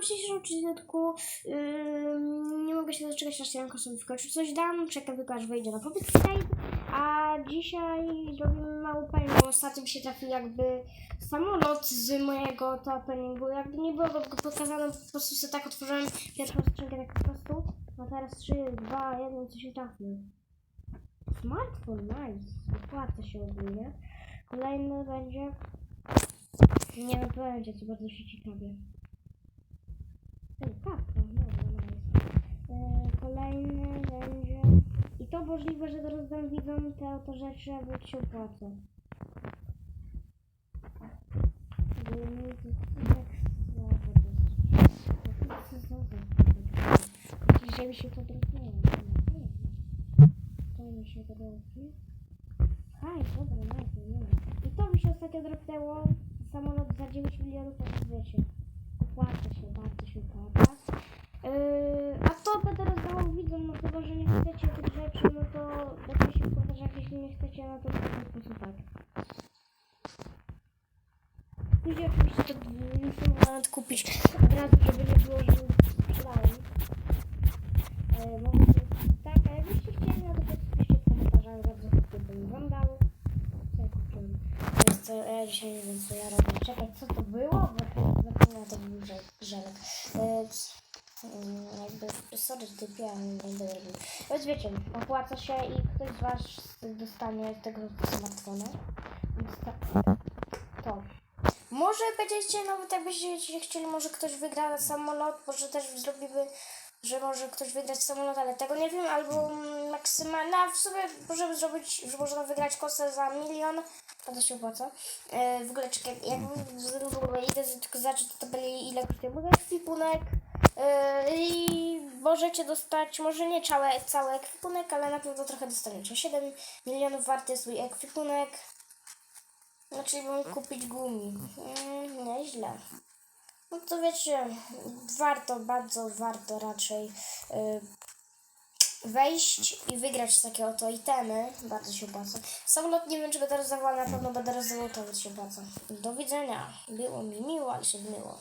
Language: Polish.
w dzisiejszym odcinku yy, nie mogę się doczekać, aż Janko sobie wkończy coś dam. Czekam tylko, aż wejdzie na Pocket Skype. A dzisiaj zrobimy mały opening, bo ostatnio się trafił jakby samolot z mojego to. Jakby nie było go pokazane, po prostu sobie tak otworzyłem pierwszą skrzynkę tak po prostu. A teraz 3, 2, 1, co się trafił. Smartfon, nice. Opłaca się ogólnie. Kolejny będzie... Nie no, będzie, co bardzo się ciekawie. Ej, kapka, dobra, nice. E, Kolejny będzie... I to możliwe, że rozdam widzom te oto rzeczy, aby się opłaca. Jeżeli się to drobnie. To mi się drogi. Haj, dobra, nice, nie. I to mi się ostatnio dropnęło. Samolot za 9 milionów, to wiecie. Opłaca się, bardzo się opłaca. Yy, a to będę rozdawał widzom, no chyba, że nie chcecie tych rzeczy, no to się jeśli nie chcecie, no to po prostu tak. Później oczywiście to muszę kupić od razu, żeby nie było, że sobie tak, a jakbyście chcieli, no to piszcie w komentarzach, bardzo chętnie bym wam ja kupiłem? To ja dzisiaj nie wiem, co ja robię. Czekaj, co to było? Bo to żel- żelek. Yy, Mm, jakby, sorry, typie, ale nie będę robił. Więc wiecie, opłaca się i ktoś z Was dostanie tego smartfona. To. Może będziecie, nawet jakbyście chcieli, może ktoś wygra samolot, może też zrobimy, że może ktoś wygrać samolot, ale tego nie wiem, albo maksymalnie, a w sumie możemy zrobić, że można wygrać kosę za milion, to to się opłaca. E, w ogóle czekaj, jak w ogóle idę tylko zobaczyć do tabeli, ile kosztuje mój ekwipunek. Yy, I możecie dostać, może nie cały, cały ekwipunek, ale na pewno trochę dostaniecie. 7 milionów warty jest mój ekwipunek. Znaczy bym kupić gumi. Mm, nieźle. No to wiecie, warto, bardzo warto raczej yy, wejść i wygrać takie oto itemy. Bardzo się opłaca. Samolot nie wiem, czy będę rozdawał, na pewno będę rozdawał to, się opłaca. Do widzenia. Było mi miło, ale się zmyło.